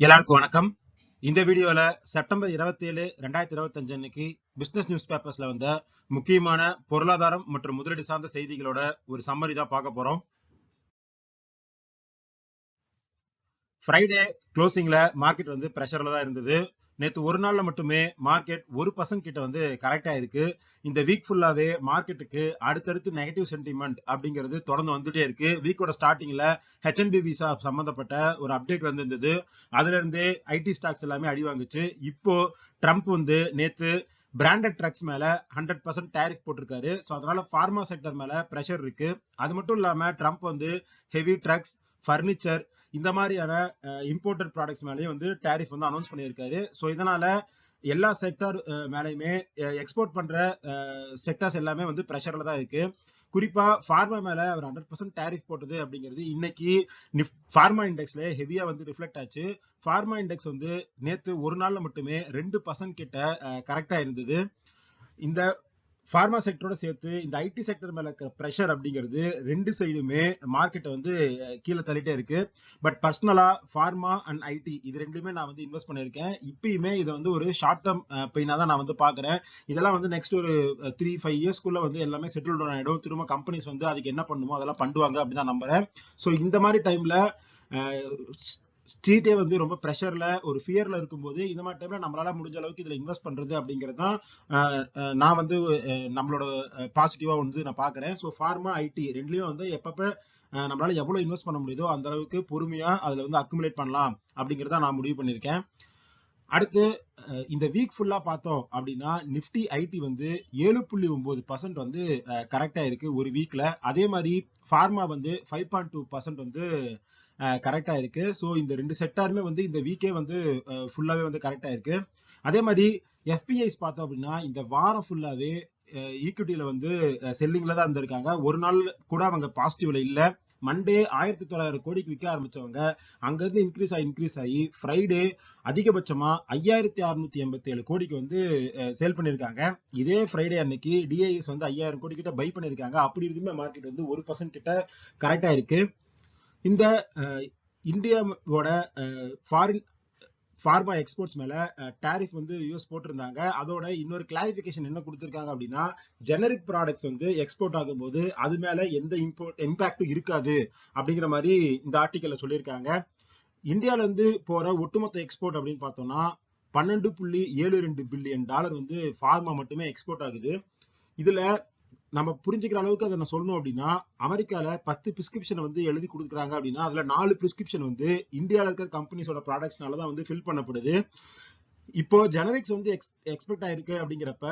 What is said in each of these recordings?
எல்லாருக்கும் வணக்கம். இந்த வீடியோல செப்டம்பர் இருபத்தி ஏழு ரெண்டாயிரத்தி இருபத்தி அஞ்சு அன்னைக்கு பிசினஸ் நியூஸ் பேப்பர்ஸ்ல வந்த முக்கியமான பொருளாதாரம் மற்றும் முதலீடு சார்ந்த செய்திகளோட ஒரு சம்மரி தான் பார்க்க போறோம். ஃப்ரைடே க்ளோசிங்ல மார்க்கெட் வந்து ப்ரெஷர்ல தான் இருந்தது. நேற்று ஒரு நாள்ல மட்டுமே மார்க்கெட் ஒரு பர்சன்ட் கிட்ட வந்து கரெக்ட் ஆயிருக்கு இந்த வீக் ஃபுல்லாவே மார்க்கெட்டுக்கு அடுத்தடுத்து நெகட்டிவ் சென்டிமெண்ட் அப்படிங்கிறது தொடர்ந்து வந்துட்டே இருக்கு. வீக்கோட ஸ்டார்டிங்ல ஹெச்என்பி விசா சம்பந்தப்பட்ட ஒரு அப்டேட் வந்திருந்தது. அதுல இருந்தே ஐடி ஸ்டாக்ஸ் எல்லாமே அடி வாங்குச்சு. இப்போ ட்ரம்ப் வந்து நேத்து பிராண்டட் ட்ரக்ஸ் மேல ஹண்ட்ரட் பர்சன்ட் டேரிஃப் போட்டிருக்காரு. ஸோ அதனால ஃபார்மா செக்டர் மேல ப்ரெஷர் இருக்கு. அது மட்டும் இல்லாம ட்ரம்ப் வந்து ஹெவி ட்ரக்ஸ் ஃபர்னிச்சர் இந்த மாதிரியான இம்போர்ட்டட் ப்ராடக்ட்ஸ் மேலேயும் வந்து டேரிஃப் வந்து அனௌன்ஸ் பண்ணியிருக்காரு. ஸோ இதனால எல்லா செக்டர் மேலேயுமே எக்ஸ்போர்ட் பண்ற செக்டர்ஸ் எல்லாமே வந்து ப்ரெஷர்ல தான் இருக்கு. குறிப்பா ஃபார்மா மேல அவர் ஹண்ட்ரட் பர்சன்ட் டேரிஃப் போட்டது அப்படிங்கிறது இன்னைக்கு ஃபார்மா இண்டெக்ஸ்ல ஹெவியா வந்து ரிஃப்ளெக்ட் ஆச்சு. ஃபார்மா இண்டெக்ஸ் வந்து நேத்து ஒரு நாள்ல மட்டுமே ரெண்டு பர்சன்ட் கிட்ட கரெக்டா இருந்தது. இந்த ஃபார்மா செக்டரோட சேர்த்து இந்த ஐடி செக்டர் மேல இருக்கிற ப்ரெஷர் அப்படிங்கிறது ரெண்டு சைடுமே மார்க்கெட்டை வந்து கீழே தள்ளிட்டே இருக்கு. பட் பர்சனலா ஃபார்மா அண்ட் ஐடி இது ரெண்டுமே நான் வந்து இன்வெஸ்ட் பண்ணியிருக்கேன். இப்பயுமே இதை வந்து ஒரு ஷார்ட் டேர்ம் பெயினா தான் நான் வந்து பாக்குறேன் இதெல்லாம் வந்து நெக்ஸ்ட் ஒரு த்ரீ ஃபைவ் இயர்ஸ்க்குள்ள வந்து எல்லாமே செட்டில் டவுன் ஆயிடும். திரும்ப கம்பெனிஸ் வந்து அதுக்கு என்ன பண்ணுமோ அதெல்லாம் பண்ணுவாங்க அப்படின்னு தான் நம்புறேன். ஸோ இந்த மாதிரி டைம்ல ஸ்ட்ரீட்டே வந்து ரொம்ப ப்ரெஷர்ல ஒரு ஃபியர்ல இருக்கும்போது இந்த மாதிரி டைம்ல நம்மளால முடிஞ்ச அளவுக்கு இதுல இன்வெஸ்ட் பண்றது அப்படிங்கிறது தான் நான் வந்து நம்மளோட பாசிட்டிவா வந்து நான் பாக்குறேன் ஸோ ஃபார்மா ஐடி ரெண்டுலயும் வந்து எப்பப்ப நம்மளால எவ்வளவு இன்வெஸ்ட் பண்ண முடியுதோ அந்த அளவுக்கு பொறுமையா அதுல வந்து அக்குமுலேட் பண்ணலாம் அப்படிங்கிறத நான் முடிவு பண்ணிருக்கேன் அடுத்து இந்த வீக் ஃபுல்லா பார்த்தோம் அப்படின்னா நிப்டி ஐடி வந்து ஏழு புள்ளி ஒன்பது பர்சன்ட் வந்து கரெக்டா இருக்கு ஒரு வீக்ல அதே மாதிரி ஃபார்மா வந்து ஃபைவ் பாயிண்ட் டூ பர்சன்ட் வந்து கரெக்டாக இருக்கு. ஸோ இந்த ரெண்டு செக்டாருமே வந்து இந்த வீக்கே வந்து ஃபுல்லாகவே வந்து கரெக்டாக இருக்கு. அதே மாதிரி எஃபிஐஸ் பார்த்தோம் அப்படின்னா இந்த வாரம் ஃபுல்லாகவே ஈக்விட்டியில வந்து செல்லிங்ல தான் இருந்திருக்காங்க. ஒரு நாள் கூட அவங்க பாசிட்டிவ்ல இல்லை. மண்டே ஆயிரத்தி தொள்ளாயிரம் கோடிக்கு விற்க ஆரம்பிச்சவங்க அங்கேருந்து இன்க்ரீஸ் ஆகி இன்க்ரீஸ் ஆகி ஃப்ரைடே அதிகபட்சமா ஐயாயிரத்தி அறுநூத்தி எண்பத்தி ஏழு கோடிக்கு வந்து சேல் பண்ணியிருக்காங்க. இதே ஃப்ரைடே அன்னைக்கு டிஐஎஸ் வந்து ஐயாயிரம் கோடி கிட்ட பை பண்ணியிருக்காங்க. அப்படி இருக்குமே மார்க்கெட் வந்து ஒரு பர்சன்ட் கிட்ட கரெக்டா இருக்கு. இந்த இந்தியாவோட ஃபாரின் ஃபார்மா எக்ஸ்போர்ட்ஸ் மேல டேரிஃப் வந்து யூஎஸ் போட்டிருந்தாங்க. அதோட இன்னொரு கிளாரிஃபிகேஷன் என்ன கொடுத்துருக்காங்க அப்படின்னா ஜெனரிக் ப்ராடக்ட்ஸ் வந்து எக்ஸ்போர்ட் ஆகும்போது அது மேல எந்த இம்போர்ட் இம்பாக்டும் இருக்காது அப்படிங்கிற மாதிரி இந்த ஆர்டிக்கல்ல சொல்லியிருக்காங்க. இந்தியால இருந்து போற ஒட்டுமொத்த எக்ஸ்போர்ட் அப்படின்னு பார்த்தோம்னா பன்னெண்டு புள்ளி ஏழு ரெண்டு பில்லியன் டாலர் வந்து ஃபார்மா மட்டுமே எக்ஸ்போர்ட் ஆகுது. இதுல நம்ம புரிஞ்சுக்கிற அளவுக்கு அதை நான் சொல்லணும் அப்படின்னா அமெரிக்கால பத்து பிரிஸ்கிரிப்ஷன் வந்து எழுதி கொடுக்குறாங்க அப்படின்னா அதுல நாலு பிரிஸ்கிரிப்ஷன் வந்து இந்தியாவில் இருக்கிற கம்பெனிஸோட ப்ராடக்ட்ஸ்னால தான் வந்து ஃபில் பண்ணப்படுது. இப்போ ஜெனரிக்ஸ் வந்து எக்ஸ் எக்ஸ்பெக்ட் ஆயிருக்கு அப்படிங்கிறப்ப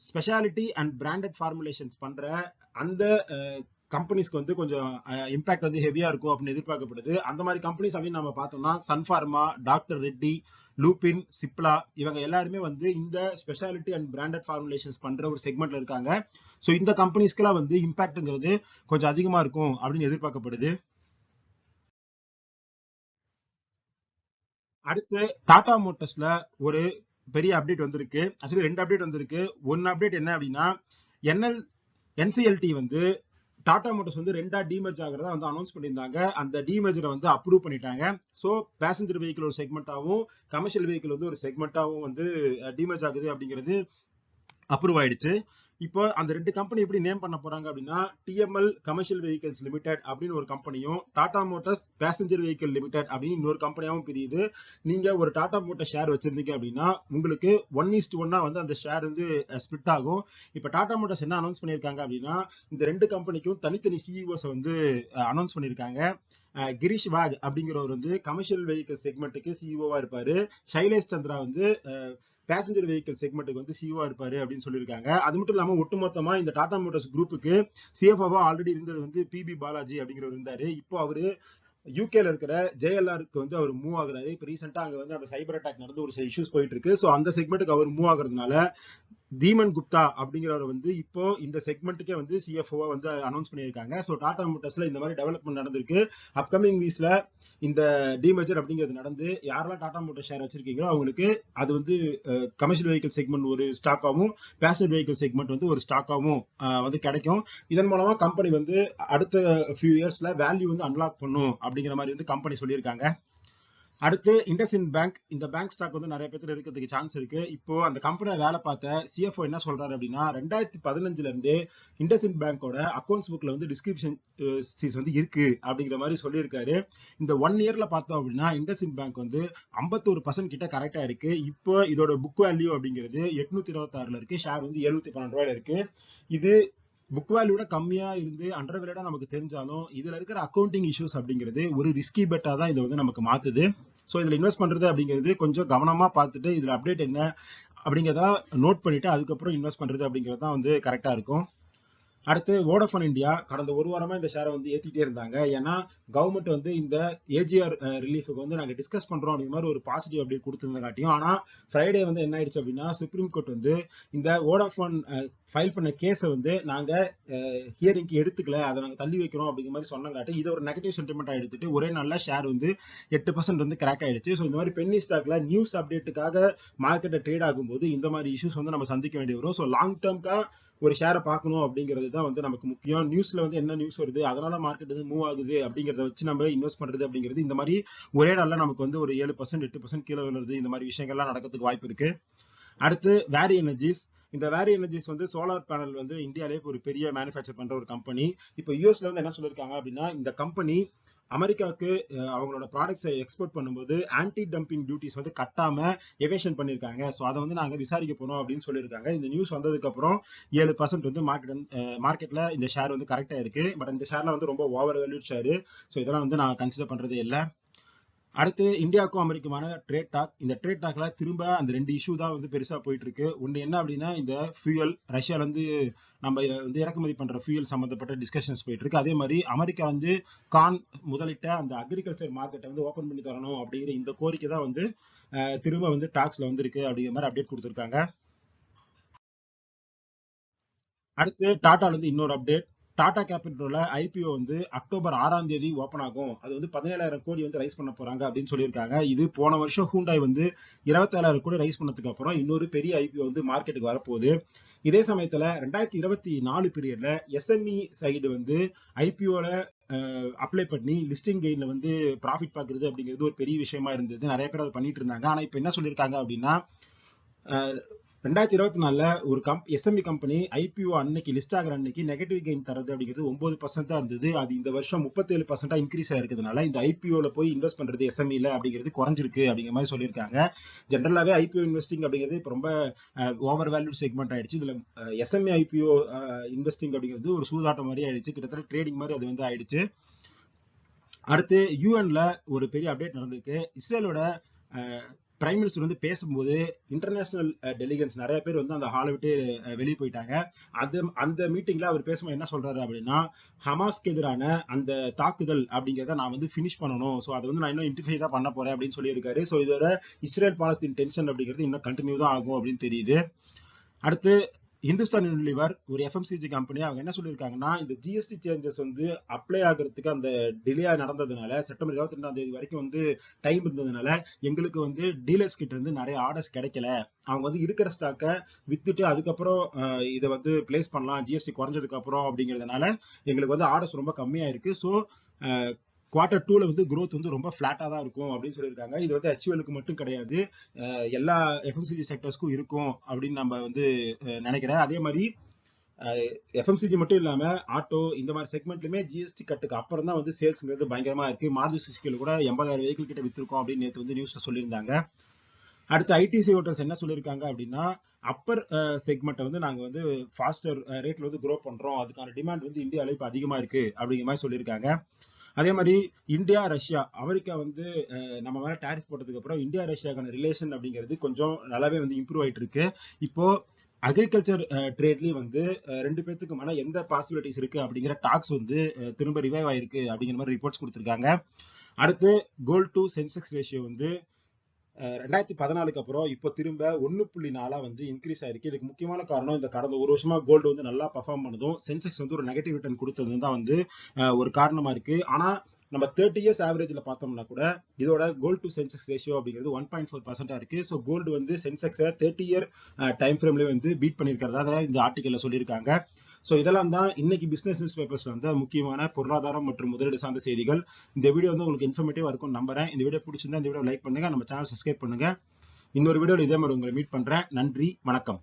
ஸ்பெஷாலிட்டி அண்ட் பிராண்டட் ஃபார்முலேஷன்ஸ் பண்ற அந்த கம்பெனிஸ்க்கு வந்து கொஞ்சம் இம்பாக்ட் வந்து ஹெவியா இருக்கும் அப்படின்னு எதிர்பார்க்கப்படுது. அந்த மாதிரி கம்பெனிஸ் அப்படின்னு நம்ம பார்த்தோம்னா சன்ஃபார்மா டாக்டர் ரெட்டி லூபின் சிப்லா இவங்க எல்லாருமே வந்து இந்த ஸ்பெஷாலிட்டி அண்ட் பிராண்டட் ஃபார்முலேஷன்ஸ் பண்ற ஒரு செக்மெண்ட்ல இருக்காங்க. ஸோ இந்த கம்பெனிஸ்க்கெல்லாம் வந்து இம்பாக்ட்ங்கிறது கொஞ்சம் அதிகமா இருக்கும் அப்படின்னு எதிர்பார்க்கப்படுது. அடுத்து டாடா மோட்டர்ஸ்ல ஒரு பெரிய அப்டேட் வந்திருக்கு. ஆக்சுவலி ரெண்டு அப்டேட் வந்திருக்கு. ஒன்னு அப்டேட் என்ன அப்படின்னா என்எல் என்சிஎல்டி வந்து டாடா மோட்டர்ஸ் வந்து ரெண்டா டிமெர்ஜ் ஆகிறதா வந்து அனௌன்ஸ் பண்ணியிருந்தாங்க. அந்த டிமெர்ஜரை வந்து அப்ரூவ் பண்ணிட்டாங்க. ஸோ பேசஞ்சர் வெஹிக்கிள் ஒரு செக்மெண்ட்டாகவும் கமர்ஷியல் வெஹிக்கிள் வந்து ஒரு செக்மெண்ட்டாகவும் வந்து டிமெர்ஜ் ஆகுது அப்படிங்கிறது அப்ரூவ் ஆயிடுச்சு. இப்போ அந்த ரெண்டு கம்பெனி எப்படி நேம் பண்ண போறாங்க அப்படின்னா டிஎம்எல் கமர்ஷியல் வெஹிக்கிள்ஸ் லிமிடெட் அப்படின்னு ஒரு கம்பெனியும் Tata motors passenger vehicle limited அப்படின்னு இன்னொரு கம்பெனியாவும் பிரியுது. நீங்க ஒரு டாடா மோட்டர் ஷேர் வச்சிருந்தீங்க அப்படின்னா உங்களுக்கு ஒன் இஸ்ட் ஒன்னா வந்து அந்த ஷேர் வந்து ஸ்பிட் ஆகும். இப்போ டாடா மோட்டர்ஸ் என்ன அனௌன்ஸ் பண்ணியிருக்காங்க அப்படின்னா இந்த ரெண்டு கம்பெனிக்கும் தனித்தனி சிஇஓஸ் வந்து அனௌன்ஸ் பண்ணியிருக்காங்க கிரீஷ் வாக் அப்படிங்கிறவர் வந்து கமர்ஷியல் வெஹிக்கல் செக்மெண்ட்டுக்கு சிஇஓவா இருப்பாரு. சைலேஷ் சந்திரா வந்து பேசஞ்சர் வெஹிக்கிள் செக்மெண்ட்டுக்கு வந்து சிஓவா இருப்பாரு அப்படின்னு சொல்லியிருக்காங்க. அது மட்டும் இல்லாம ஒட்டுமொத்தமா இந்த டாடா மோட்டர்ஸ் குரூப்புக்கு சிஎஃப்ஓவா ஆல்ரெடி இருந்தது வந்து பிபி பாலாஜி அப்படிங்கிறவர் இருந்தாரு. இப்போ அவரு யூகேல இருக்கிற ஜேஎல்ஆருக்கு வந்து அவர் மூவ் ஆகுறாரு. இப்போ ரீசெண்டா அங்க வந்து அந்த சைபர் அட்டாக் நடந்து ஒரு இஷ்யூஸ் போயிட்டு இருக்கு. ஸோ அந்த செக்மெண்ட்டுக்கு அவர் மூவ் ஆகுறதுனால தீமன் குப்தா அப்படிங்கிறவர் வந்து இப்போ இந்த செக்மெண்ட்டுக்கே வந்து சிஎஃப்ஓவா வந்து அனௌன்ஸ் பண்ணியிருக்காங்க. ஸோ டாடா மோட்டர்ஸ்ல இந்த மாதிரி டெவலப்மெண்ட் நடந்திருக்கு. அப்கமிங் வீக்ஸ்ல இந்த டிமெஜர் அப்படிங்கிறது நடந்து யாரெல்லாம் டாடா மோட்டர் ஷேர் வச்சிருக்கீங்களோ அவங்களுக்கு அது வந்து கமர்ஷியல் வெஹிக்கிள் செக்மெண்ட் ஒரு ஸ்டாக்காகவும் பேசஞ்சர் வெஹிக்கிள் செக்மெண்ட் வந்து ஒரு ஸ்டாக்காகவும் வந்து கிடைக்கும். இதன் மூலமா கம்பெனி வந்து அடுத்த ஃபியூ இயர்ஸ்ல வேல்யூ வந்து அன்லாக் பண்ணும் அப்படிங்கிற மாதிரி வந்து கம்பெனி சொல்லியிருக்காங்க. அடுத்து இண்டஸ்இன் பேங்க். இந்த பேங்க் ஸ்டாக் வந்து நிறைய பேர் இருக்கிறதுக்கு சான்ஸ் இருக்கு. இப்போ அந்த கம்பெனியில வேலை பார்த்த சிஎஃப்ஓ என்ன சொல்றாரு அப்படின்னா ரெண்டாயிரத்தி பதினஞ்சுல இருந்து இண்டஸ்இன் பேங்கோட அக்கௌண்ட்ஸ் புக்ல வந்து டிஸ்கிரிப்ஷன் சீஸ் வந்து இருக்கு அப்படிங்கிற மாதிரி சொல்லியிருக்காரு. இந்த ஒன் இயர்ல பார்த்தோம் அப்படின்னா இண்டஸ்இன் பேங்க் வந்து ஐம்பத்தோரு பர்சன்ட் கிட்ட கரெக்டா இருக்கு இப்போ இதோட புக் வேல்யூ அப்படிங்கிறது எட்நூத்தி இருபத்தாறுல இருக்கு. ஷேர் வந்து எழுநூத்தி பன்னெண்டு ரூபாயில இருக்கு. இது புக் வேல்யூட கம்மியா இருந்து அண்டர் வேலையோட நமக்கு தெரிஞ்சாலும் இதுல இருக்கிற அக்கௌண்டிங் இஷ்யூஸ் அப்படிங்கிறது ஒரு ரிஸ்கி பெட்டா தான் இதை வந்து நமக்கு மாத்துது. ஸோ இதுல இன்வெஸ்ட் பண்றது அப்படிங்கிறது கொஞ்சம் கவனமா பார்த்துட்டு இதுல அப்டேட் என்ன அப்படிங்கிறத நோட் பண்ணிட்டு அதுக்கப்புறம் இன்வெஸ்ட் பண்றது அப்படிங்கிறது தான் வந்து கரெக்டா இருக்கும். அடுத்து வோடஃபோன் இந்தியா கடந்த ஒரு வாரமா இந்த ஷேரை வந்து ஏத்திட்டே இருந்தாங்க. ஏன்னா கவர்மெண்ட் வந்து இந்த ஏஜிஆர் ரிலீஃபுக்கு வந்து நாங்க டிஸ்கஸ் பண்றோம் அப்படிங்கிற மாதிரி ஒரு பாசிட்டிவ் அப்டேட் கொடுத்துருந்தாட்டியும் ஆனா ஃப்ரைடே வந்து என்ன ஆயிடுச்சு அப்படின்னா சுப்ரீம் கோர்ட் வந்து இந்த வோடாஃபோன் ஃபைல் பண்ண கேஸை வந்து நாங்க ஹியரிங்க்கு எடுத்துக்கல. அதை நாங்க தள்ளி வைக்கிறோம் அப்படிங்கிற மாதிரி சொன்னங்காட்டி இது ஒரு நெகட்டிவ் சென்டிமெண்டா எடுத்துட்டு ஒரே நல்ல ஷேர் வந்து எட்டு பர்சன்ட் வந்து கிராக் ஆயிடுச்சு. ஸோ இந்த மாதிரி பென்னி ஸ்டாக்ல நியூஸ் அப்டேட்டுக்காக மார்க்கெட்டை ட்ரேட் ஆகும்போது இந்த மாதிரி இஷ்யூஸ் வந்து நம்ம சந்திக்க வேண்டி வரும். ஸோ லாங் டேர்ம்க்கா ஒரு ஷேரை பார்க்கணும் அப்படிங்கிறது தான் வந்து நமக்கு முக்கியம். நியூஸ்ல வந்து என்ன நியூஸ் வருது அதனால மார்க்கெட் வந்து மூவ் ஆகுது அப்படிங்கிறத வச்சு நம்ம இன்வெஸ்ட் பண்றது அப்படிங்கிறது இந்த மாதிரி ஒரே நாளில் நமக்கு வந்து ஒரு ஏழு பர்சன்ட் எட்டு பர்சன்ட் கீழே விழுறது இந்த மாதிரி விஷயங்கள்லாம் நடக்கிறதுக்கு வாய்ப்பு இருக்கு. அடுத்து வேரி எனர்ஜிஸ் இந்த வேரி எனர்ஜிஸ் வந்து சோலார் பேனல் வந்து இந்தியாவிலே ஒரு பெரிய மேனுஃபேக்சர் பண்ற ஒரு கம்பெனி இப்போ யூஎஸ்ல வந்து என்ன சொல்லியிருக்காங்க அப்படின்னா இந்த கம்பெனி அமெரிக்காவுக்கு அவங்களோட ப்ராடக்ட்ஸை எக்ஸ்போர்ட் பண்ணும்போது ஆன்டி டம்பிங் டியூட்டிஸ் வந்து கட்டாம எவேஷன் பண்ணியிருக்காங்க. ஸோ அதை வந்து நாங்கள் விசாரிக்க போறோம் அப்படின்னு சொல்லியிருக்காங்க. இந்த நியூஸ் வந்ததுக்கு அப்புறம் ஏழு பர்சன்ட் வந்து மார்க்கெட் மார்க்கெட்ல இந்த ஷேர் வந்து கரெக்டாக இருக்கு. பட் இந்த ஷேர்ல வந்து ரொம்ப ஓவர் வேல்யூட் ஷேர் ஸோ இதெல்லாம் வந்து நான் கன்சிடர் பண்றதே இல்லை. அடுத்து இந்தியாவுக்கும் அமெரிக்குமான ட்ரேட் டாக் இந்த ட்ரேட் டாக்ல திரும்ப அந்த ரெண்டு இஷ்யூ தான் வந்து பெருசா போயிட்டு இருக்கு ஒன்று என்ன அப்படின்னா இந்த ஃபியூயல் ரஷ்யால இருந்து நம்ம வந்து இறக்குமதி பண்ற ஃபியூயல் சம்பந்தப்பட்ட டிஸ்கஷன்ஸ் போயிட்டு இருக்கு அதே மாதிரி அமெரிக்கா வந்து கான் முதலிட்ட அந்த அக்ரிகல்ச்சர் மார்க்கெட்டை வந்து ஓப்பன் பண்ணி தரணும் அப்படிங்கிற இந்த கோரிக்கை தான் வந்து திரும்ப வந்து டாக்ஸ்ல வந்திருக்கு அப்படிங்கிற மாதிரி அப்டேட் கொடுத்துருக்காங்க. அடுத்து டாட்டால இருந்து இன்னொரு அப்டேட் டாடா கேபிட்டலோட ஐபிஓ வந்து அக்டோபர் ஆறாம் தேதி ஓப்பன் ஆகும். அது வந்து பதினேழாயிரம் கோடி வந்து ரைஸ் பண்ண போறாங்க அப்படின்னு சொல்லியிருக்காங்க. இது போன வருஷம் ஹூண்டாய் வந்து இருபத்தேழாயிரம் கோடி ரைஸ் பண்ணதுக்கு அப்புறம் இன்னொரு பெரிய ஐபிஓ வந்து மார்க்கெட்டுக்கு வரப்போகுது. இதே சமயத்துல ரெண்டாயிரத்தி இருபத்தி நாலு பீரியட்ல எஸ்எம்இ சைடு வந்து ஐபிஓல அப்ளை பண்ணி லிஸ்டிங் கெயின்ல வந்து ப்ராஃபிட் பாக்குறது அப்படிங்கிறது ஒரு பெரிய விஷயமா இருந்தது. நிறைய பேர் அதை பண்ணிட்டு இருந்தாங்க. ஆனா இப்ப என்ன சொல்லியிருக்காங்க அப்படின்னா ரெண்டாயிரத்தி இருபத்தி நாலுல ஒரு கம் எஸ்எம்இ கம்பெனி ஐபிஓ அன்னைக்கு லிஸ்ட் ஆகிற அன்னைக்கு நெகட்டிவ் கெயின் தரது அப்படிங்கிறது ஒன்பது பர்சன்ட் தான் இருந்தது. அது இந்த வருஷம் முப்பத்தேழு பர்சன்டா இன்க்ரீஸ் ஆயிருக்கிறதுனால இந்த ஐபிஓல போய் இன்வெஸ்ட் பண்றது எஸ்எம்இல அப்படிங்கிறது குறைஞ்சிருக்கு அப்படிங்கிற மாதிரி சொல்லியிருக்காங்க. ஜென்ரலாவே ஐபிஓ இன்வெஸ்டிங் அப்படிங்கிறது இப்போ ரொம்ப ஓவர் வேல்யூ செக்மெண்ட் ஆயிடுச்சு. இதுல எஸ்எம்இ ஐபிஓ இன்வெஸ்டிங் அப்படிங்கிறது ஒரு சூதாட்டம் மாதிரி ஆயிடுச்சு. கிட்டத்தட்ட ட்ரேடிங் மாதிரி அது வந்து ஆயிடுச்சு. அடுத்து யூஎன்ல ஒரு பெரிய அப்டேட் நடந்திருக்கு. இஸ்ரேலோட பிரைம் மினிஸ்டர் வந்து பேசும்போது இன்டர்நேஷனல் டெலிகன்ஸ் uh, நிறைய பேர் வந்து அந்த ஹாலை விட்டு uh, வெளியே போயிட்டாங்க. அது அந்த மீட்டிங்ல அவர் பேசும்போது என்ன சொல்றாரு அப்படின்னா ஹமாஸ்க்கு எதிரான அந்த தாக்குதல் அப்படிங்கிறத நான் வந்து ஃபினிஷ் பண்ணணும். ஸோ அதை வந்து நான் இன்னும் இன்டிஃபை தான் பண்ண போறேன் அப்படின்னு சொல்லியிருக்காரு. ஸோ இதோட இஸ்ரேல் பாலஸ்தீன் டென்ஷன் அப்படிங்கிறது இன்னும் கண்டினியூ தான் ஆகும் அப்படின்னு தெரியுது. அடுத்து இந்துஸ்தான் யூனிலிவர் ஒரு எஃப்எம்சிஜி கம்பெனி அவங்க என்ன சொல்லியிருக்காங்கன்னா இந்த ஜிஎஸ்டி சேஞ்சஸ் வந்து அப்ளை ஆகிறதுக்கு அந்த டிலே நடந்ததுனால செப்டம்பர் இருபத்தி ரெண்டாம் தேதி வரைக்கும் வந்து டைம் இருந்ததுனால எங்களுக்கு வந்து டீலர்ஸ் கிட்ட இருந்து நிறைய ஆர்டர்ஸ் கிடைக்கல. அவங்க வந்து இருக்கிற ஸ்டாக்கை வித்துட்டு அதுக்கப்புறம் இதை வந்து பிளேஸ் பண்ணலாம் ஜிஎஸ்டி குறைஞ்சதுக்கு அப்புறம் அப்படிங்கிறதுனால எங்களுக்கு வந்து ஆர்டர்ஸ் ரொம்ப கம்மியா இருக்கு ஸோ குவார்டர் டூல வந்து க்ரோத் வந்து ரொம்ப ஃபிளாட்டாக தான் இருக்கும் அப்படின்னு சொல்லியிருக்காங்க. இது வந்து ஹெச்யூஎலுக்கு மட்டும் கிடையாது. எல்லா எஃப்எம்சிஜி செக்டர்ஸ்க்கும் இருக்கும் அப்படின்னு நம்ம வந்து நினைக்கிறேன். அதே மாதிரி எஃப்எம்சிஜி மட்டும் இல்லாம ஆட்டோ இந்த மாதிரி செக்மெண்ட்லயுமே ஜிஎஸ்டி கட்டுக்கு அப்புறம் தான் வந்து சேல்ஸ்ங்கிறது பயங்கரமா இருக்கு. மாருதி சுசுக்கில கூட எண்பதாயிரம் வெஹிக்கிள் கிட்ட வித்திருக்கோம் அப்படின்னு நேற்று வந்து நியூஸ்ல சொல்லியிருந்தாங்க. அடுத்து ஐடிசி ஹோட்டல்ஸ் என்ன சொல்லியிருக்காங்க அப்படின்னா அப்பர் செக்மெண்ட்டை வந்து நாங்கள் வந்து ஃபாஸ்டர் ரேட்ல வந்து க்ரோ பண்றோம். அதுக்கான டிமாண்ட் வந்து இந்தியாவில் இப்போ அதிகமாக இருக்கு அப்படிங்கிற மாதிரி சொல்லியிருக்காங்க. அதே மாதிரி இந்தியா ரஷ்யா. அமெரிக்கா வந்து நம்ம மேலே டேரிஃப் போட்டதுக்கு அப்புறம் இந்தியா ரஷ்யாக்கான ரிலேஷன் அப்படிங்கிறது கொஞ்சம் நல்லாவே வந்து இம்ப்ரூவ் ஆயிட்டு இருக்கு. இப்போ அக்ரிகல்ச்சர் ட்ரேட்லேயும் வந்து ரெண்டு பேர்த்துக்கு மன எந்த பாசிபிலிட்டிஸ் இருக்கு அப்படிங்கிற டாக்ஸ் வந்து திரும்ப ரிவைவ் ஆயிருக்கு அப்படிங்கிற மாதிரி ரிப்போர்ட்ஸ் கொடுத்துருக்காங்க. அடுத்து கோல்டு டு சென்செக்ஸ் ரேஷியோ வந்து ரெண்டாயிரத்தி பதினாலுக்கு அப்புறம் இப்போ திரும்ப ஒன்று புள்ளி நாலா வந்து இன்க்ரீஸ் ஆயிருக்கு. இதுக்கு முக்கியமான காரணம் இந்த கடந்த ஒரு வருஷமா கோல்டு வந்து நல்லா பர்ஃபார்ம் பண்ணதும் சென்செக்ஸ் வந்து ஒரு நெகட்டிவ் ரிட்டர்ன் கொடுத்தது தான் வந்து ஒரு காரணமா இருக்கு. ஆனா நம்ம தேர்ட்டி இயர்ஸ் ஆவரேஜில் பார்த்தோம்னா கூட இதோட கோல்டு டு சென்செக்ஸ் ரேஷியோ அப்படிங்கிறது ஒன் பாயிண்ட் ஃபோர் பர்சென்டாக இருக்கு. ஸோ கோல்டு வந்து சென்செக்ஸை தேர்ட்டி இயர் டைம் ஃப்ரேம்லேயே வந்து பீட் பண்ணியிருக்கிறதா இந்த ஆர்டிக்கலில் சொல்லியிருக்காங்க. ஸோ இதெல்லாம் தான் இன்னைக்கு பிசினஸ் நியூஸ் பேப்பர்ஸ் வந்து முக்கியமான பொருளாதாரம் மற்றும் முதலீடு சார்ந்த செய்திகள். இந்த வீடியோ வந்து உங்களுக்கு இன்ஃபர்மேட்டிவா இருக்கும் நம்புறேன். இந்த வீடியோ பிடிச்சிருந்தா இந்த வீடியோ லைக் பண்ணுங்க. நம்ம சேனல் சப்ஸ்கிரைப் பண்ணுங்க. இன்னொரு வீடியோவில் இதே மாதிரி உங்களை மீட் பண்றேன். நன்றி. வணக்கம்.